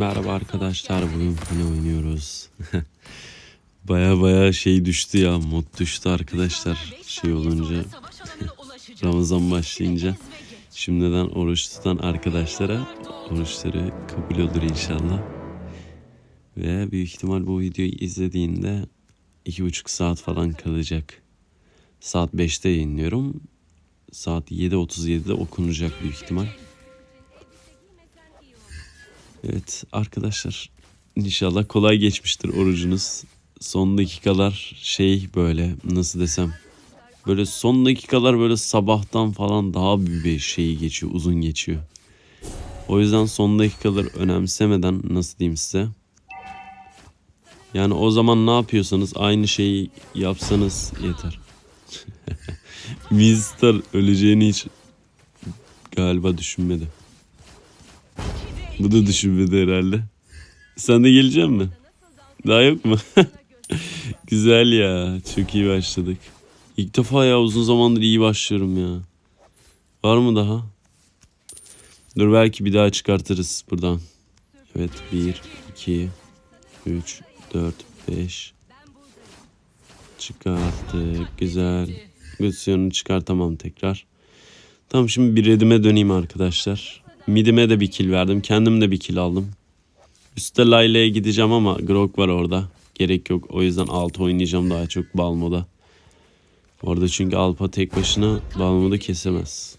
Merhaba arkadaşlar bugün Fane oynuyoruz. baya baya şey düştü ya mod düştü arkadaşlar şey olunca Ramazan başlayınca şimdiden oruç tutan arkadaşlara oruçları kabul olur inşallah. Ve büyük ihtimal bu videoyu izlediğinde iki buçuk saat falan kalacak. Saat 5'te yayınlıyorum. Saat 7.37'de okunacak büyük ihtimal. Evet arkadaşlar inşallah kolay geçmiştir orucunuz. Son dakikalar şey böyle nasıl desem böyle son dakikalar böyle sabahtan falan daha bir şey geçiyor uzun geçiyor. O yüzden son dakikalar önemsemeden nasıl diyeyim size. Yani o zaman ne yapıyorsanız aynı şeyi yapsanız yeter. Mister öleceğini hiç galiba düşünmedi. Bu da düşünmedi herhalde. Sen de gelecek mi? Daha yok mu? Güzel ya. Çok iyi başladık. İlk defa ya uzun zamandır iyi başlıyorum ya. Var mı daha? Dur belki bir daha çıkartırız buradan. Evet 1, 2, 3, 4, 5. Çıkarttık. Güzel. Güsyonu çıkartamam tekrar. Tamam şimdi bir redime döneyim arkadaşlar. Midime de bir kill verdim. Kendim de bir kill aldım. Üste Layla'ya gideceğim ama Grok var orada. Gerek yok. O yüzden alt oynayacağım daha çok Balmo'da. Orada çünkü Alpa tek başına Balmo'da kesemez.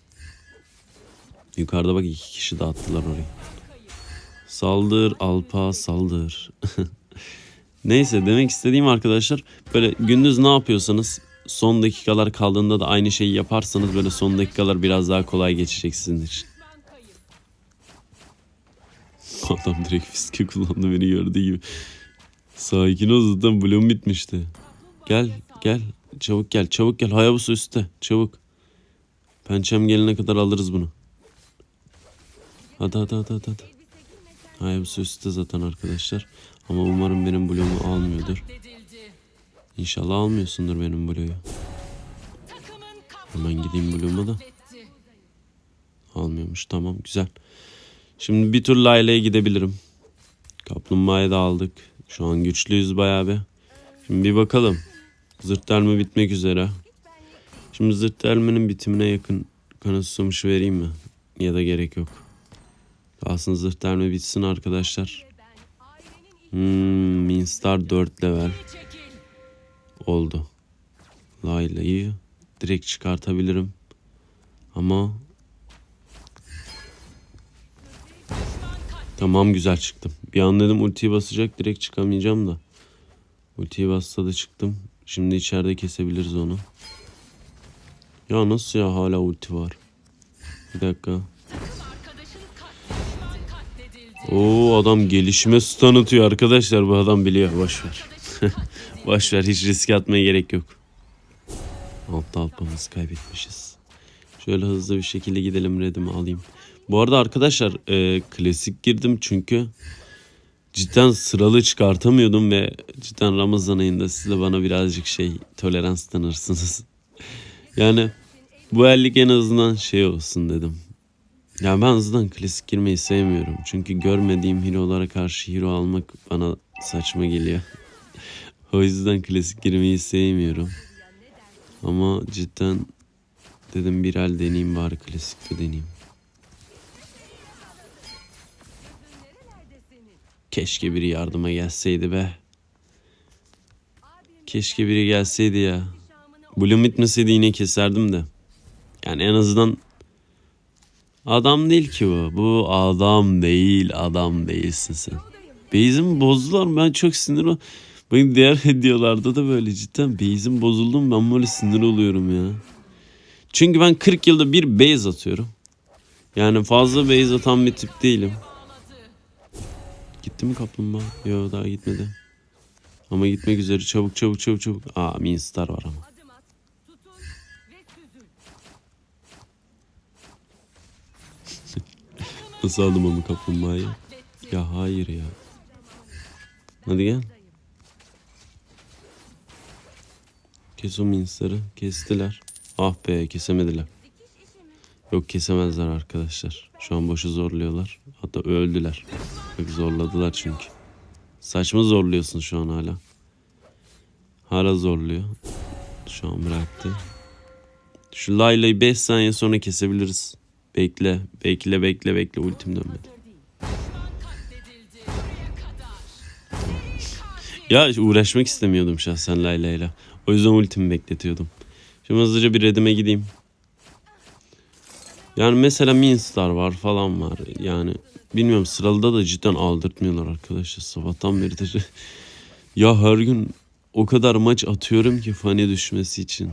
Yukarıda bak iki kişi dağıttılar orayı. Saldır Alpa saldır. Neyse demek istediğim arkadaşlar böyle gündüz ne yapıyorsanız son dakikalar kaldığında da aynı şeyi yaparsanız böyle son dakikalar biraz daha kolay geçecek sizin için. Adam direkt fiske kullandı beni gördüğü gibi. Sakin ol zaten bloğum bitmişti. Gel gel çabuk gel çabuk gel Hayabusa üstte çabuk. Pençem gelene kadar alırız bunu. Hadi hadi hadi hadi. hadi. Hayabusa üstte zaten arkadaşlar. Ama umarım benim bloğumu almıyordur. İnşallah almıyorsundur benim bloğu. Hemen gideyim bloğuma da. Almıyormuş tamam güzel. Şimdi bir tur Layla'ya gidebilirim. Kaplumbağayı da aldık. Şu an güçlüyüz bayağı bir. Şimdi bir bakalım. Zırt delme bitmek üzere. Şimdi zırt delmenin bitimine yakın kanı susamışı vereyim mi? Ya da gerek yok. Kalsın zırt delme bitsin arkadaşlar. Hmm, Minstar 4 level. Oldu. Layla'yı direkt çıkartabilirim. Ama Tamam güzel çıktım. Bir an dedim ultiyi basacak direkt çıkamayacağım da. Ultiyi bassa da çıktım. Şimdi içeride kesebiliriz onu. Ya nasıl ya hala ulti var. Bir dakika. Oo adam gelişime stun atıyor arkadaşlar. Bu adam biliyor. Boş ver. Hiç risk atmaya gerek yok. Altta alpamızı kaybetmişiz. Şöyle hızlı bir şekilde gidelim redimi alayım. Bu arada arkadaşlar e, klasik girdim çünkü cidden sıralı çıkartamıyordum ve cidden Ramazan ayında siz de bana birazcık şey tolerans tanırsınız. yani bu ellik en azından şey olsun dedim. Ya ben hızlıdan klasik girmeyi sevmiyorum. Çünkü görmediğim hero'lara karşı hero almak bana saçma geliyor. o yüzden klasik girmeyi sevmiyorum. Ama cidden dedim bir el deneyeyim bari klasikte deneyeyim. Keşke biri yardıma gelseydi be. Keşke biri gelseydi ya. Bloom bitmeseydi yine keserdim de. Yani en azından adam değil ki bu. Bu adam değil, adam değilsin sen. Base'imi bozdular ben çok sinir ol. Bakın diğer videolarda da böyle cidden base'im bozuldum ben böyle sinir oluyorum ya. Çünkü ben 40 yılda bir base atıyorum. Yani fazla base atan bir tip değilim. Gitti mi kaplumbağa? Yok daha gitmedi. Ama gitmek üzere çabuk çabuk çabuk çabuk. Aa Minstar var ama. Nasıl aldım onu kaplumbağayı? Ya hayır ya. Hadi gel. Kes o Minstar'ı. Kestiler. Ah be kesemediler. Yok kesemezler arkadaşlar. Şu an boşu zorluyorlar. Hatta öldüler. Bak zorladılar çünkü. Saçma zorluyorsun şu an hala. Hala zorluyor. Şu an bıraktı. Şu Layla'yı 5 saniye sonra kesebiliriz. Bekle, bekle, bekle, bekle. Ultim dönmedi. Ya uğraşmak istemiyordum şahsen Layla'yla. O yüzden ultimi bekletiyordum. Şimdi hızlıca bir redime gideyim. Yani mesela Minstar var falan var. Yani bilmiyorum sıralıda da cidden aldırtmıyorlar arkadaşlar. Sabahtan beri de ya her gün o kadar maç atıyorum ki fani düşmesi için.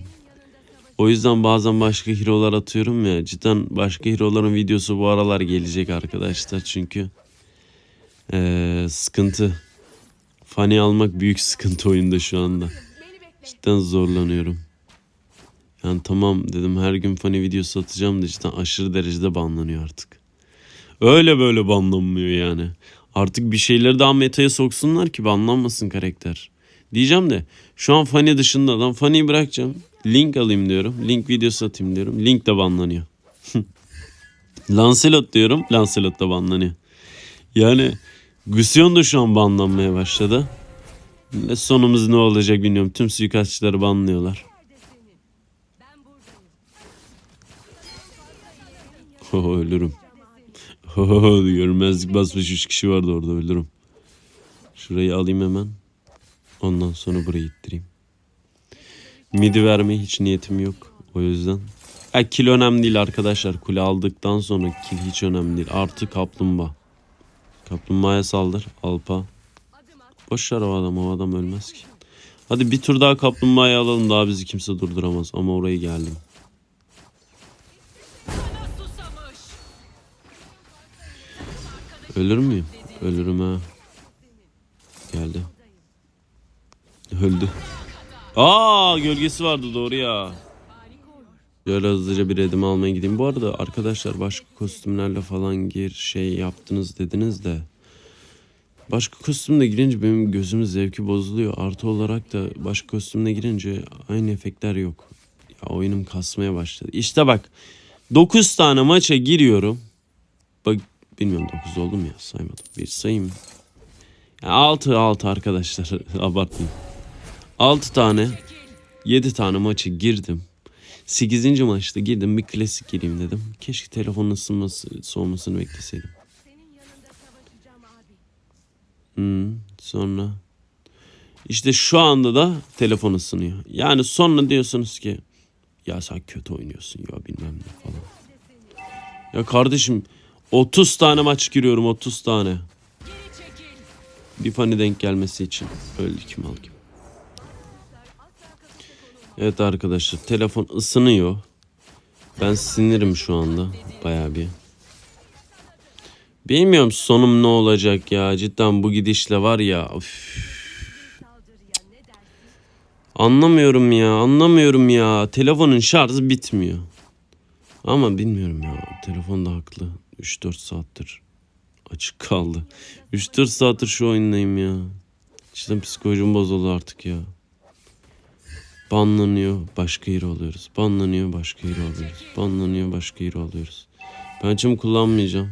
O yüzden bazen başka hero'lar atıyorum ya. Cidden başka hero'ların videosu bu aralar gelecek arkadaşlar. Çünkü eee, sıkıntı. Fani almak büyük sıkıntı oyunda şu anda. Cidden zorlanıyorum. Yani tamam dedim her gün fani videosu atacağım da cidden aşırı derecede banlanıyor artık. Öyle böyle banlanmıyor yani. Artık bir şeyleri daha metaya soksunlar ki banlanmasın karakter. Diyeceğim de şu an fani dışında lan faniyi bırakacağım. Link alayım diyorum. Link videosu atayım diyorum. Link de banlanıyor. Lancelot diyorum. Lancelot da banlanıyor. Yani Gusion da şu an banlanmaya başladı. Sonumuz ne olacak bilmiyorum. Tüm suikastçıları banlıyorlar. Ölürüm. Oh, görmezlik basmış 3 kişi vardı orada ölürüm. Şurayı alayım hemen. Ondan sonra burayı ittireyim. Midi vermeye hiç niyetim yok. O yüzden. Ha, kill önemli değil arkadaşlar. Kule aldıktan sonra kill hiç önemli değil. Artı kaplumbağa. Kaplumbağaya saldır. Alpa. Boş ver o adam. O adam ölmez ki. Hadi bir tur daha kaplumbağayı alalım. Daha bizi kimse durduramaz. Ama orayı geldim. Ölür müyüm? Ölürüm ha. Geldi. Öldü. Aa gölgesi vardı doğru ya. Şöyle hızlıca bir redim almaya gideyim. Bu arada arkadaşlar başka kostümlerle falan gir şey yaptınız dediniz de. Başka kostümle girince benim gözümün zevki bozuluyor. Artı olarak da başka kostümle girince aynı efektler yok. Ya oyunum kasmaya başladı. İşte bak 9 tane maça giriyorum. Bak bilmiyorum 9 oldu mu ya saymadım. Bir sayayım. Ya 6 6 arkadaşlar abartmayın. 6 tane 7 tane maçı girdim. 8. maçta girdim bir klasik gireyim dedim. Keşke telefonun ısınması soğumasını bekleseydim. Hmm, sonra işte şu anda da telefon ısınıyor. Yani sonra diyorsunuz ki ya sen kötü oynuyorsun ya bilmem ne falan. Ya kardeşim 30 tane maç giriyorum 30 tane. Bir fani denk gelmesi için öldü kim al kim. Evet arkadaşlar telefon ısınıyor. Ben sinirim şu anda baya bir. Bilmiyorum sonum ne olacak ya. Cidden bu gidişle var ya. Üf. Anlamıyorum ya. Anlamıyorum ya. Telefonun şarjı bitmiyor. Ama bilmiyorum ya. Telefon da haklı. 3-4 saattir açık kaldı. 3-4 saattir şu oyundayım ya. Cidden psikolojim bozuldu artık ya. Banlanıyor başka yeri oluyoruz. Banlanıyor başka yeri oluyoruz. Banlanıyor başka yeri oluyoruz. Ben çım kullanmayacağım.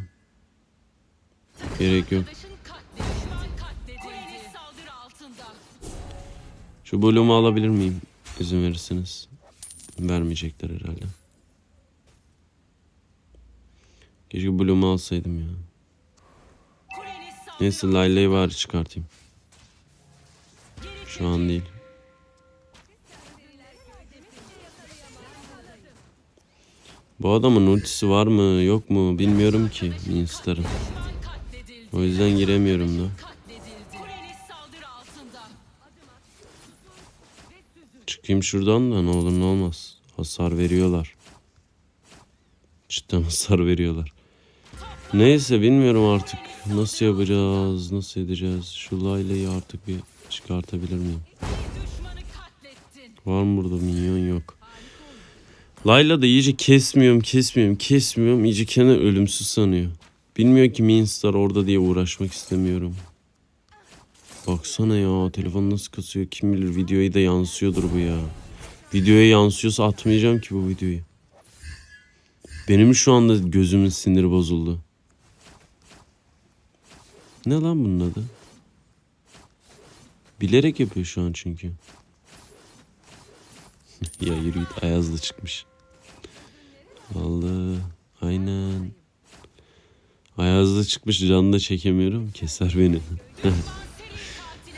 Gerek yok. Şu bölümü alabilir miyim? İzin verirseniz. Vermeyecekler herhalde. Keşke bölümü alsaydım ya. Neyse Layla'yı bari çıkartayım. Şu an değil. Bu adamın ultisi var mı yok mu bilmiyorum ki Minstar'ın. O yüzden giremiyorum da. Çıkayım şuradan da ne olur ne olmaz. Hasar veriyorlar. Cidden hasar veriyorlar. Neyse bilmiyorum artık. Nasıl yapacağız? Nasıl edeceğiz? Şu Layla'yı artık bir çıkartabilir miyim? Var mı burada minyon yok. Layla da iyice kesmiyorum, kesmiyorum, kesmiyorum. İyice kendini ölümsüz sanıyor. Bilmiyor ki Minstar orada diye uğraşmak istemiyorum. Baksana ya telefon nasıl kasıyor kim bilir videoyu da yansıyordur bu ya. Videoya yansıyorsa atmayacağım ki bu videoyu. Benim şu anda gözümün siniri bozuldu. Ne lan bunun adı? Bilerek yapıyor şu an çünkü. ya yürü git Ayaz'da çıkmış. Allah aynen. Ayaz'da çıkmış canını da çekemiyorum. Keser beni.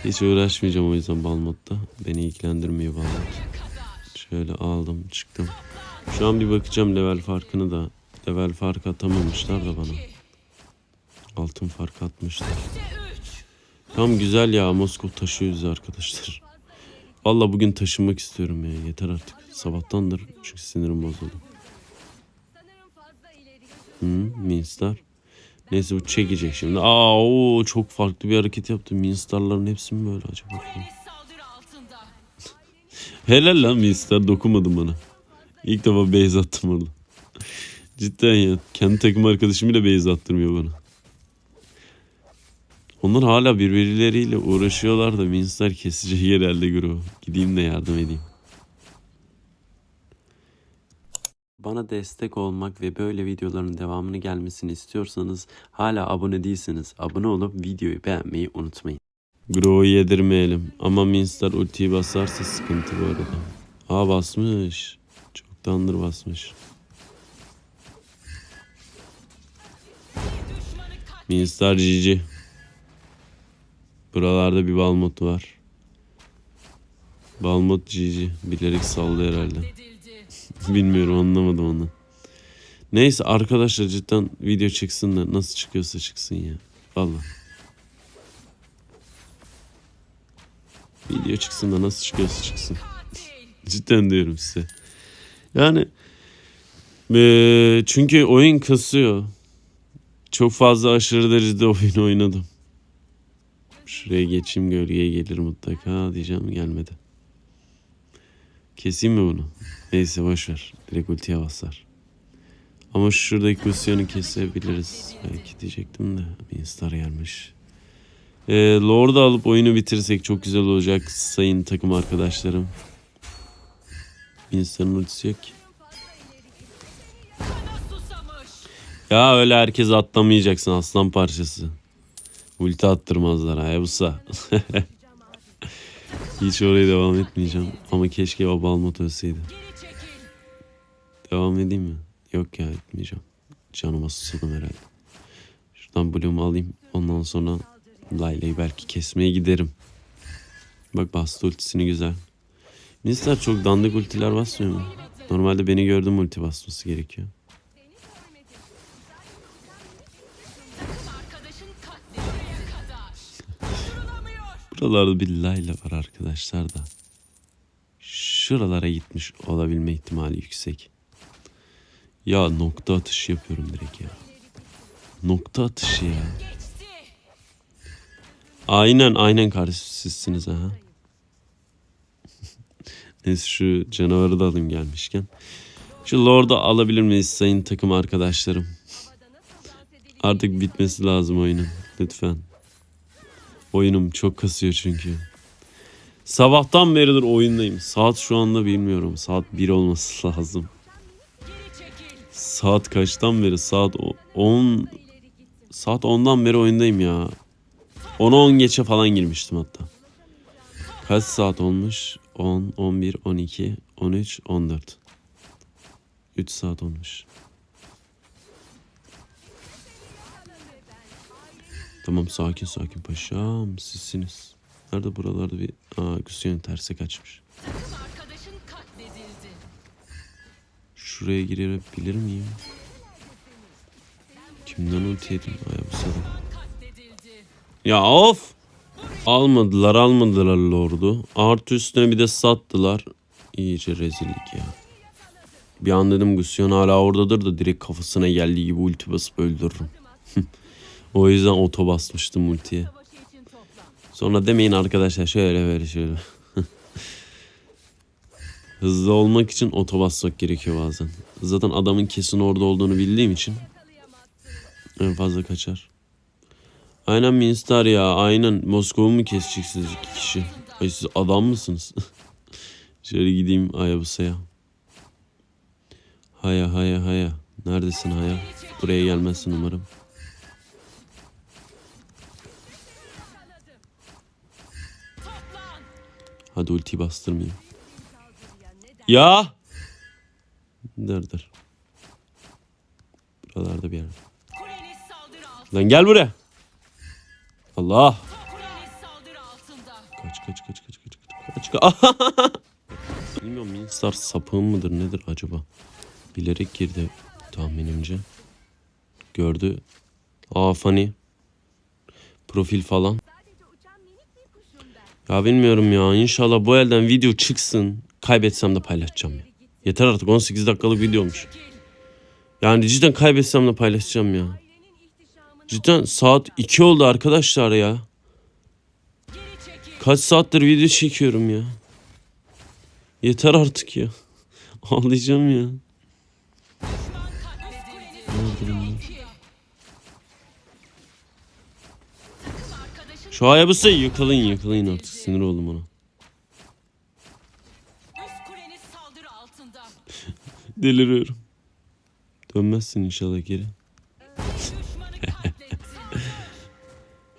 Hiç uğraşmayacağım o yüzden Balmot'ta. Beni ilgilendirmiyor Balmot. Şöyle aldım çıktım. Şu an bir bakacağım level farkını da. Level fark atamamışlar da bana. Altın fark atmışlar. Tam güzel ya Moskova taşıyoruz arkadaşlar. Valla bugün taşınmak istiyorum ya yeter artık. Sabahtandır çünkü sinirim bozuldu. Hı, Minstar. Neyse bu çekecek şimdi. Aa o çok farklı bir hareket yaptı. Minstarların hepsi mi böyle acaba? Helal lan Minstar dokunmadı bana. İlk defa base attım orada. Cidden ya. Kendi takım arkadaşım bile base attırmıyor bana. Onlar hala birbirleriyle uğraşıyorlar da Minstar kesecek herhalde Gro. Gideyim de yardım edeyim. Bana destek olmak ve böyle videoların devamını gelmesini istiyorsanız hala abone değilseniz abone olup videoyu beğenmeyi unutmayın. Gro'yu yedirmeyelim ama Minstar ultiyi basarsa sıkıntı bu arada. Aa basmış. Çoktandır basmış. Minstar GG. Buralarda bir Balmot var. Balmot GG. Bilerek saldı herhalde. Bilmiyorum anlamadım onu. Neyse arkadaşlar cidden video çıksın da nasıl çıkıyorsa çıksın ya. Valla. Video çıksın da nasıl çıkıyorsa çıksın. Cidden diyorum size. Yani eee, çünkü oyun kasıyor. Çok fazla aşırı derecede oyun oynadım. Şuraya geçeyim gölgeye gelir mutlaka diyeceğim gelmedi. Keseyim mi bunu? Neyse boşver. Direkt ultiye basar. Ama şuradaki kusyonu kesebiliriz. Belki diyecektim de. Minstar gelmiş. Ee, Lord'u alıp oyunu bitirsek çok güzel olacak sayın takım arkadaşlarım. Minstar'ın ultisi yok ki. Ya öyle herkes atlamayacaksın aslan parçası. Ulti attırmazlar Hayabusa. Hiç oraya devam etmeyeceğim. Ama keşke o Balmot ölseydi. Devam edeyim mi? Yok ya etmeyeceğim. Canıma susadım herhalde. Şuradan Bloom'u alayım. Ondan sonra Layla'yı belki kesmeye giderim. Bak bastı ultisini güzel. Mister çok dandik ultiler basmıyor mu? Normalde beni gördüm ulti basması gerekiyor. Buralarda bir Layla var arkadaşlar da. Şuralara gitmiş olabilme ihtimali yüksek. Ya nokta atışı yapıyorum direkt ya. Nokta atışı ya. Aynen aynen kardeşim sizsiniz ha. Neyse şu canavarı da alayım gelmişken. Şu Lord'u alabilir miyiz sayın takım arkadaşlarım? Artık bitmesi lazım oyunun. Lütfen. Oyunum çok kasıyor çünkü. Sabahtan beridir oyundayım. Saat şu anda bilmiyorum. Saat 1 olması lazım. Saat kaçtan beri? Saat o- 10 Saat 10'dan beri oyundayım ya. 10'a 10 geçe falan girmiştim hatta. Kaç saat olmuş? 10, 11, 12, 13, 14. 3 saat olmuş. Tamam sakin sakin paşam sizsiniz. Nerede buralarda bir... Aa Gusion terse kaçmış. Şuraya girebilir miyim? Kimden ulti yedim? Ay bu. Katledildi. Ya of! Almadılar almadılar Lord'u. Artı üstüne bir de sattılar. İyice rezillik ya. Bir an dedim Gusion hala oradadır da direkt kafasına geldiği gibi ulti basıp öldürürüm. o yüzden oto basmıştım ultiye. Sonra demeyin arkadaşlar şöyle böyle şöyle. Hızlı olmak için oto basmak gerekiyor bazen. Zaten adamın kesin orada olduğunu bildiğim için en fazla kaçar. Aynen Minstar ya. Aynen Moskova mı keseceksiniz iki kişi? Ay siz adam mısınız? Şöyle gideyim Ayabusa'ya. Haya haya haya. Neredesin Haya? Buraya gelmezsin umarım. Hadi ultiyi bastırmayayım. Ya! Dur. Buralarda bir altında. Lan gel buraya. Allah. Kaç kaç kaç kaç kaç kaç kaç. Bilmiyorum Minstar sapığım mıdır nedir acaba? Bilerek girdi tahminimce. Gördü. Aa Fanny. Profil falan. Ya bilmiyorum ya. İnşallah bu elden video çıksın. Kaybetsem de paylaşacağım ya. Yeter artık 18 dakikalık videomuş. Yani cidden kaybetsem de paylaşacağım ya. Cidden saat 2 oldu arkadaşlar ya. Kaç saattir video çekiyorum ya. Yeter artık ya. Ağlayacağım ya. Düşman katledildi. İki. Takım arkadaşın Şu Hayabusa'yı yakalayın yakalayın artık sinir oldum ona. Deliriyorum. Dönmezsin inşallah geri.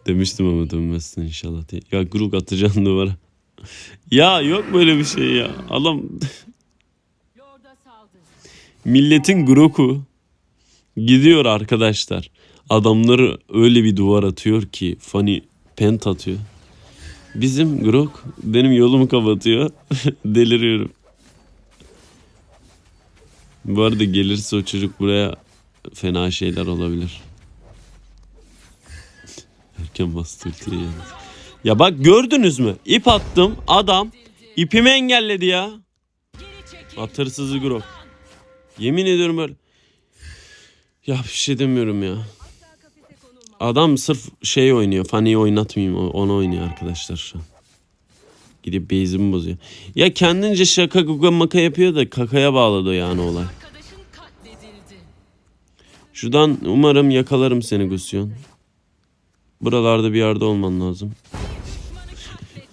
Demiştim ama dönmezsin inşallah diye. Ya Grug atacaksın duvara. ya yok böyle bir şey ya. Adam milletin Grogu gidiyor arkadaşlar. Adamları öyle bir duvar atıyor ki Fanny pent atıyor. Bizim Grog benim yolumu kapatıyor. Deliriyorum. Bu arada gelirse o çocuk buraya fena şeyler olabilir. Erken bastı yalnız. Ya bak gördünüz mü? İp attım adam ipimi engelledi ya. Geri çekil. Atırsızı Grog. Yemin ediyorum böyle. Ya bir şey demiyorum ya. Adam sırf şey oynuyor. Fanny'yi oynatmayayım. Onu oynuyor arkadaşlar şu an. Gidip base'imi bozuyor. Ya kendince şaka guga maka yapıyor da kakaya bağladı yani olay. Şuradan umarım yakalarım seni Gusyon. Buralarda bir yerde olman lazım.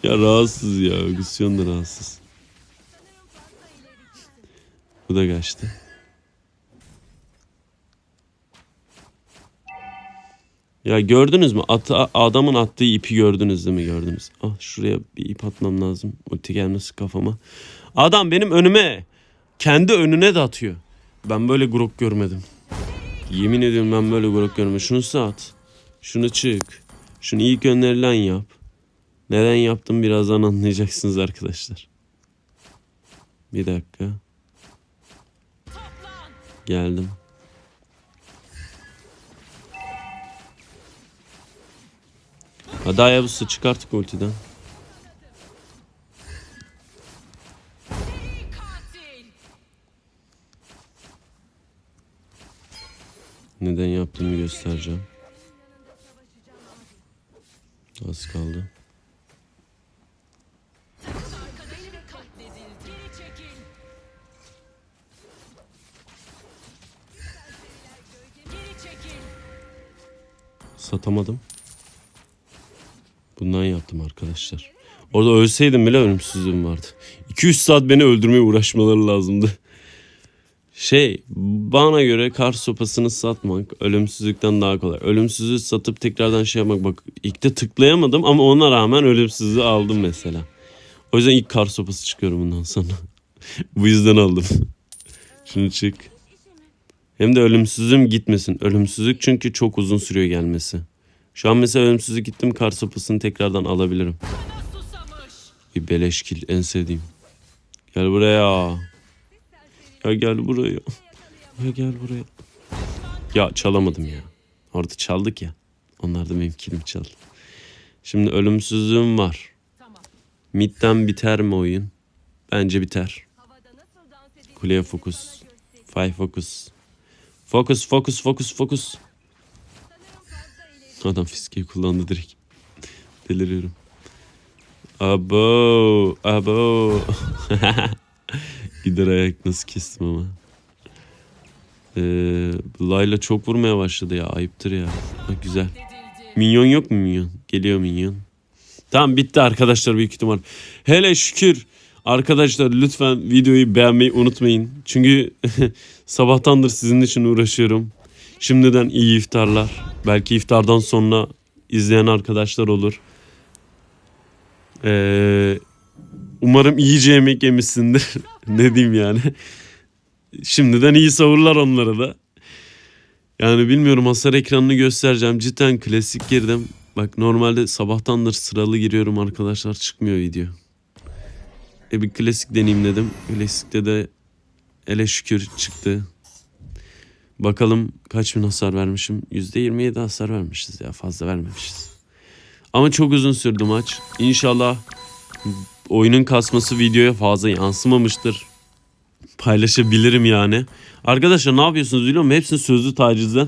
ya rahatsız ya. Gusyon da rahatsız. Bu da kaçtı. Ya gördünüz mü? Ata, adamın attığı ipi gördünüz değil mi? Gördünüz. Ah şuraya bir ip atmam lazım. Ulti gelmesi kafama. Adam benim önüme kendi önüne de atıyor. Ben böyle grok görmedim. Yemin ediyorum ben böyle grok görmedim. Şunu sat. Şunu çık. Şunu ilk önerilen yap. Neden yaptım birazdan anlayacaksınız arkadaşlar. Bir dakika. Geldim. Hadi Hayabusa çık artık ultiden. Neden yaptığımı göstereceğim. Az kaldı. Satamadım. Bundan yaptım arkadaşlar. Orada ölseydim bile ölümsüzlüğüm vardı. 2-3 saat beni öldürmeye uğraşmaları lazımdı. Şey bana göre kar sopasını satmak ölümsüzlükten daha kolay. Ölümsüzlüğü satıp tekrardan şey yapmak bak ilk de tıklayamadım ama ona rağmen ölümsüzlüğü aldım mesela. O yüzden ilk kar sopası çıkıyorum bundan sonra. Bu yüzden aldım. Şunu çık. Hem de ölümsüzlüğüm gitmesin. Ölümsüzlük çünkü çok uzun sürüyor gelmesi. Şu an mesela ölümsüzlük gittim kar sopasını tekrardan alabilirim. Bir beleşkil en sevdiğim. Gel buraya. Ya gel buraya. Ya gel buraya. Ya çalamadım ya. Orada çaldık ya. Onlar da kilimi çaldı. Şimdi ölümsüzlüğüm var. Mid'den biter mi oyun? Bence biter. Kuleye fokus. Five fokus. Fokus fokus fokus fokus. Adam fiskeyi kullandı direkt. Deliriyorum. Abo, abo. Gider ayak nasıl kestim ama. Ee, Layla çok vurmaya başladı ya. Ayıptır ya. Ha, güzel. Minyon yok mu minyon? Geliyor minyon. Tamam bitti arkadaşlar büyük ihtimal. Hele şükür Arkadaşlar lütfen videoyu beğenmeyi unutmayın. Çünkü sabahtandır sizin için uğraşıyorum. Şimdiden iyi iftarlar. Belki iftardan sonra izleyen arkadaşlar olur. Ee, umarım iyice yemek yemişsindir. ne diyeyim yani. Şimdiden iyi savurlar onlara da. Yani bilmiyorum hasar ekranını göstereceğim. Cidden klasik girdim. Bak normalde sabahtandır sıralı giriyorum arkadaşlar çıkmıyor video. E bir klasik deneyimledim. Klasikte de ele şükür çıktı. Bakalım kaç bin hasar vermişim. %27 hasar vermişiz ya fazla vermemişiz. Ama çok uzun sürdü maç. İnşallah oyunun kasması videoya fazla yansımamıştır. Paylaşabilirim yani. Arkadaşlar ne yapıyorsunuz biliyor musun? Hepsini sözlü tacizden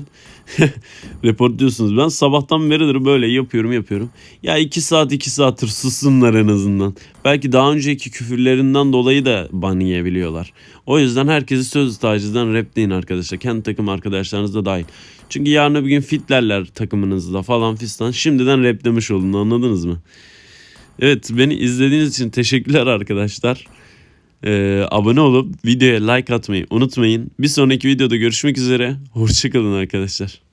reportluyorsunuz. Ben sabahtan beridir böyle yapıyorum yapıyorum. Ya iki saat iki saattir sussunlar en azından. Belki daha önceki küfürlerinden dolayı da ban yiyebiliyorlar. O yüzden herkesi sözlü tacizden repleyin arkadaşlar. Kendi takım arkadaşlarınız da dahil. Çünkü yarın bir gün fitlerler takımınızda falan fistan. Şimdiden replemiş olun anladınız mı? Evet beni izlediğiniz için teşekkürler arkadaşlar. Ee, abone olup videoya like atmayı unutmayın. Bir sonraki videoda görüşmek üzere. Hoşçakalın arkadaşlar.